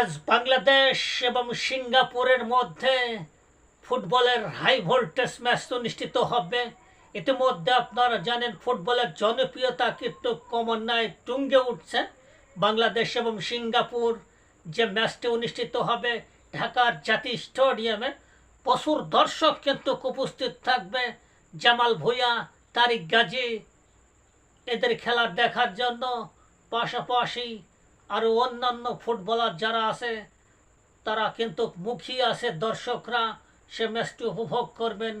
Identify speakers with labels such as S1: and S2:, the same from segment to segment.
S1: আজ বাংলাদেশ এবং সিঙ্গাপুরের মধ্যে ফুটবলের হাই ভোল্টেজ ম্যাচ অনুষ্ঠিত হবে। ইতিমধ্যে আপনারা জানেন ফুটবলের জনপ্রিয়তা কিন্তু ক্রমান্বয়ে টুঙ্গে উঠছে। বাংলাদেশ এবং সিঙ্গাপুর যে ম্যাচটি অনুষ্ঠিত হবে, ঢাকার জাতীয় স্টেডিয়ামে প্রচুর দর্শক কিন্তু উপস্থিত থাকবে। জামাল ভুঁইয়া, তারিক গাজী, এদের খেলা দেখার জন্য পাশাপাশি আরও অন্যান্য ফুটবলার যারা আছে, তারা কিন্তু মুখী আছে দর্শকরা। সে ম্যাচটি উপভোগ করবেন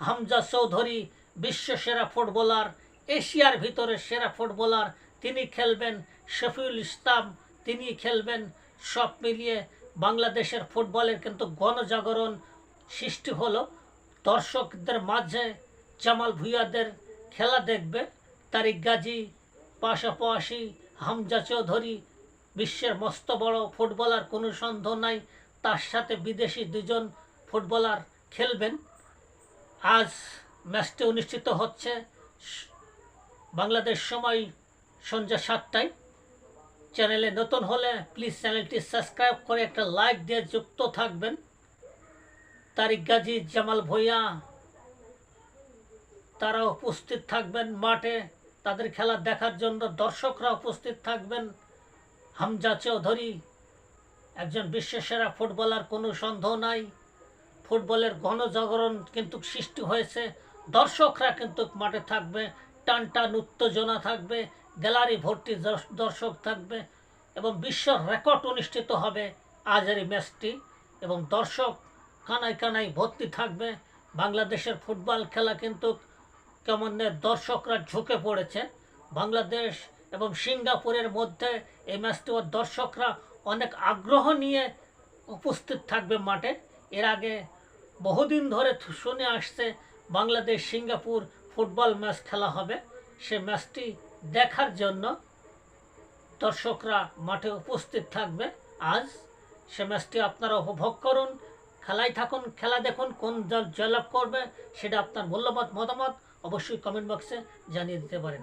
S1: হামজা চৌধুরী বিশ্ব সেরা ফুটবলার, এশিয়ার ভিতরে সেরা ফুটবলার। তিনি খেলবেন শফিউল ইসলাম, তিনি খেলবেন সব মিলিয়ে বাংলাদেশের ফুটবলের কিন্তু গণজাগরণ সৃষ্টি হলো। দর্শকদের মাঝে জামাল ভুইয়াদের খেলা দেখবে, তারিক গাজী পাশাপাশি হামজা চৌধুরী বিশ্বের মস্ত বড় ফুটবলার কোনো সন্দেহ নাই, তার সাথে বিদেশি দুজন ফুটবলার খেলবেন। আজ ম্যাচটি অনুষ্ঠিত হচ্ছে বাংলাদেশ সময় সন্ধ্যা সাতটায়। চ্যানেলে নতুন হলে প্লিজ চ্যানেলটি সাবস্ক্রাইব করে একটা লাইক দিয়ে যুক্ত থাকবেন। তারিক গাজী, জামাল ভুঁইয়া তারা উপস্থিত থাকবেন মাঠে। তাদের খেলা দেখার জন্য দর্শকরা উপস্থিত থাকবেন। হামজা চৌধুরী, একজন বিশ্বসেরা ফুটবলার, কোনো সন্দেহ নাই। ফুটবলের গণজাগরণ কিন্তু সৃষ্টি হয়েছে। দর্শকরা কিন্তু মাঠে থাকবে টান টান উত্তেজনা থাকবে, গ্যালারি ভর্তি দর্শ- দর্শক থাকবে এবং বিশ্ব রেকর্ড অনুষ্ঠিত হবে আজের ম্যাচটি এবং দর্শক কানায় কানায় ভর্তি থাকবে। বাংলাদেশের ফুটবল খেলা কিন্তু কেমন দর্শকরা ঝুঁকে পড়েছে বাংলাদেশ এবং সিঙ্গাপুরের মধ্যে এই ম্যাচটি ও দর্শকরা অনেক আগ্রহ নিয়ে উপস্থিত থাকবে মাঠে। এর আগে বহুদিন ধরে শুনে আসছে বাংলাদেশ সিঙ্গাপুর ফুটবল ম্যাচ খেলা হবে। সে ম্যাচটি দেখার জন্য দর্শকরা মাঠে উপস্থিত থাকবে। আজ সে ম্যাচটি আপনারা উপভোগ করুন খেলায় থাকুন, খেলা দেখুন, কোন দল জয়লাভ করবে সেটা আপনার মূল্যবান মতামত অবশ্যই কমেন্ট বক্সে জানিয়ে দিতে পারেন।